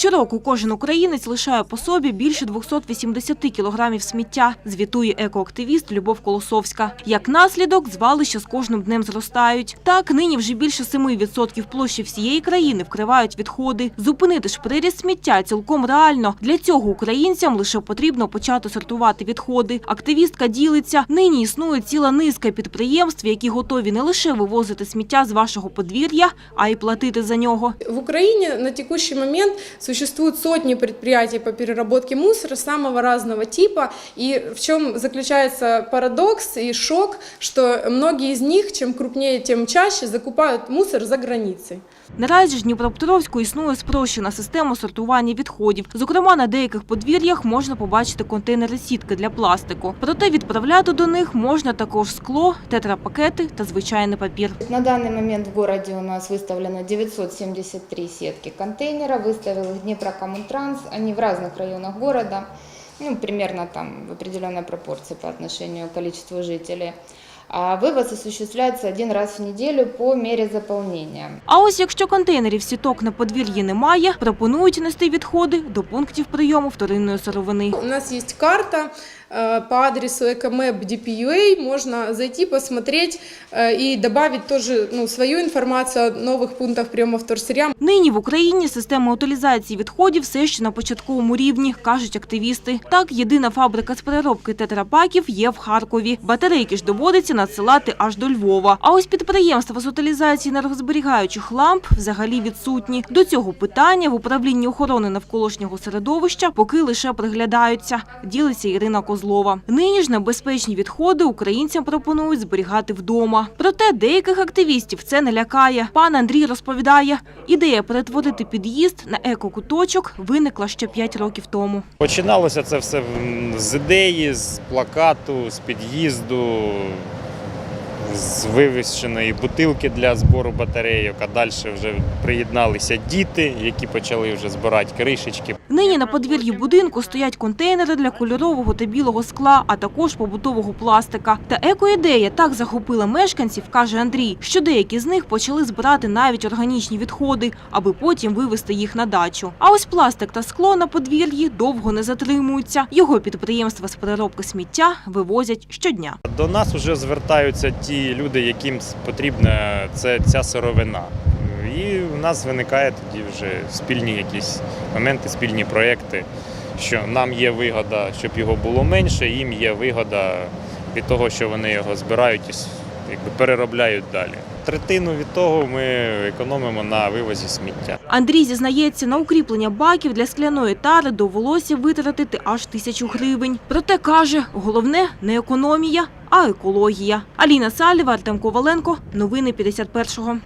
Щороку кожен українець лишає по собі більше 280 кілограмів сміття, звітує екоактивіст Любов Колосовська. Як наслідок, звалища з кожним днем зростають. Так, нині вже більше 7% площі всієї країни вкривають відходи. Зупинити ж приріст сміття цілком реально. Для цього українцям лише потрібно почати сортувати відходи. Активістка ділиться, нині існує ціла низка підприємств, які готові не лише вивозити сміття з вашого подвір'я, а й платити за нього. В Украине на текущий момент существуют сотни предприятий по переработке мусора самого разного типа. И в чем заключается парадокс и шок, что многие из них, чем крупнее, тем чаще, закупают мусор за границей. Наразі ж в Дніпропетровську існує спрощена система сортування відходів. Зокрема, на деяких подвір'ях можна побачити контейнери сітки для пластику. Проте відправляти до них можна також скло, тетрапакети та звичайний папір. На данный момент в городе у нас выставлено 973 сетки контейнера, выставил их Днепрокоммунтранс, они в разных районах города, ну, примерно там в определенной пропорции по отношению к количеству жителей. А вывоз осуществляется один раз в неделю по мере заполнения. А ось якщо контейнерів сіток на подвір'ї немає, пропонують нести відходи до пунктів прийому вторинної сировини. У нас есть карта э, по адресу ecomap.dp.ua, можно зайти, посмотреть э, и добавить тоже ну, свою информацию о новых пунктах приема вторсырья. Нині в Україні система утилізації відходів все ще на початковому рівні, кажуть активісти. Так, єдина фабрика з переробки тетрапаків є в Харкові. Батарейки ж доводиться надсилати аж до Львова. А ось підприємства з утилізації енергозберігаючих ламп взагалі відсутні. До цього питання в управлінні охорони навколишнього середовища поки лише приглядаються, ділиться Ірина Козлова. Нині ж небезпечні відходи українцям пропонують зберігати вдома. Проте деяких активістів це не лякає. Пан Андрій розповідає, ідея перетворити під'їзд на екокуточок виникла ще 5 років тому. Починалося це все з ідеї, з плакату, з під'їзду, з вивищеної бутилки для збору батарейок, а далі вже приєдналися діти, які почали вже збирати кришечки. Нині на подвір'ї будинку стоять контейнери для кольорового та білого скла, а також побутового пластика. Та екоідея так захопила мешканців, каже Андрій, що деякі з них почали збирати навіть органічні відходи, аби потім вивезти їх на дачу. А ось пластик та скло на подвір'ї довго не затримуються. Його підприємства з переробки сміття вивозять щодня. До нас вже звертаються ті люди, яким потрібна це, ця сировина. І в нас виникає тоді вже спільні якісь моменти, спільні проекти, що нам є вигода, щоб його було менше, їм є вигода від того, що вони його збирають і якби, переробляють далі. Третину від того ми економимо на вивозі сміття. Андрій зізнається, на укріплення баків для скляної тари довелося витратити аж тисячу гривень. Проте каже, головне не економія, а екологія. Аліна Салєва, Артем Коваленко. Новини 51-го.